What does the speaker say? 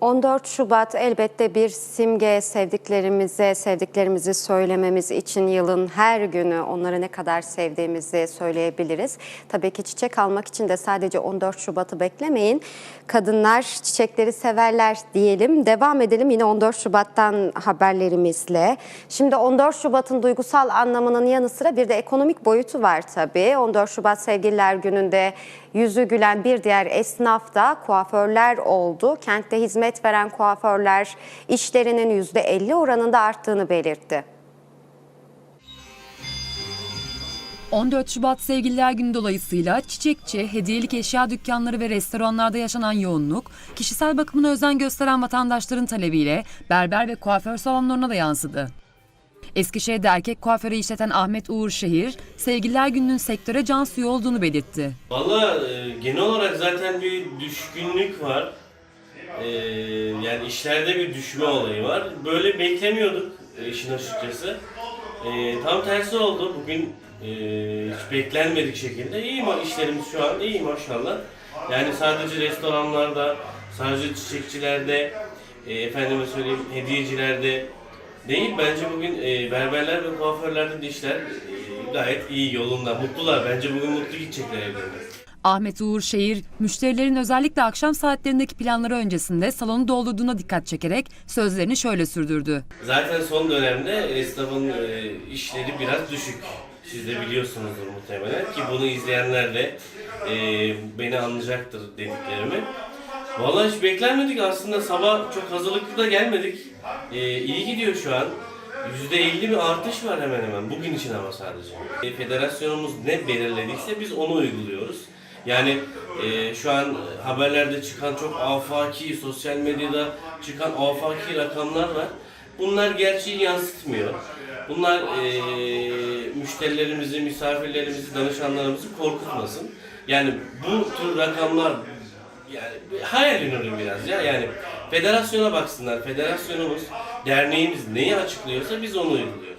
14 Şubat elbette bir simge sevdiklerimize, sevdiklerimizi söylememiz için yılın her günü onları ne kadar sevdiğimizi söyleyebiliriz. Tabii ki çiçek almak için de sadece 14 Şubat'ı beklemeyin. Kadınlar çiçekleri severler diyelim. Devam edelim yine 14 Şubat'tan haberlerimizle. Şimdi 14 Şubat'ın duygusal anlamının yanı sıra bir de ekonomik boyutu var tabii. 14 Şubat Sevgililer Günü'nde yüzü gülen bir diğer esnaf da kuaförler oldu. Kentte hizmet veren kuaförler işlerinin %50 oranında arttığını belirtti. 14 Şubat Sevgililer Günü dolayısıyla çiçekçi, hediyelik eşya dükkanları ve restoranlarda yaşanan yoğunluk, kişisel bakımına özen gösteren vatandaşların talebiyle berber ve kuaför salonlarına da yansıdı. Eskişehir'de erkek kuaförü işleten Ahmet Uğur Şehir, Sevgililer Günü'nün sektöre can suyu olduğunu belirtti. Valla e, genel olarak zaten bir düşkünlük var. E, yani işlerde bir düşme olayı var. Böyle beklemiyorduk e, işin açıkçası. E, tam tersi oldu. Bugün e, hiç beklenmedik şekilde iyi işlerimiz şu an iyi maşallah. Yani sadece restoranlarda, sadece çiçekçilerde, e, efendime söyleyeyim hediyecilerde değil. Bence bugün e, berberler ve kuaförlerde de işler e, gayet iyi yolunda. Mutlular. Bence bugün mutlu gidecekler evlerine. Ahmet Uğur Şehir, müşterilerin özellikle akşam saatlerindeki planları öncesinde salonu doldurduğuna dikkat çekerek sözlerini şöyle sürdürdü. Zaten son dönemde esnafın e, işleri biraz düşük. Siz de biliyorsunuzdur muhtemelen ki bunu izleyenler de e, beni anlayacaktır dediklerimi. Vallahi hiç beklenmedik aslında sabah çok hazırlıklı da gelmedik. E, iyi gidiyor şu an. %50 bir artış var hemen hemen bugün için ama sadece. Federasyonumuz ne belirlediyse biz onu uyguluyoruz. Yani e, şu an haberlerde çıkan çok afaki, sosyal medyada çıkan afaki rakamlar var. Bunlar gerçeği yansıtmıyor. Bunlar e, müşterilerimizi, misafirlerimizi, danışanlarımızı korkutmasın. Yani bu tür rakamlar yani hayal ürünü biraz ya. Yani federasyona baksınlar. Federasyonumuz, derneğimiz neyi açıklıyorsa biz onu uyguluyoruz.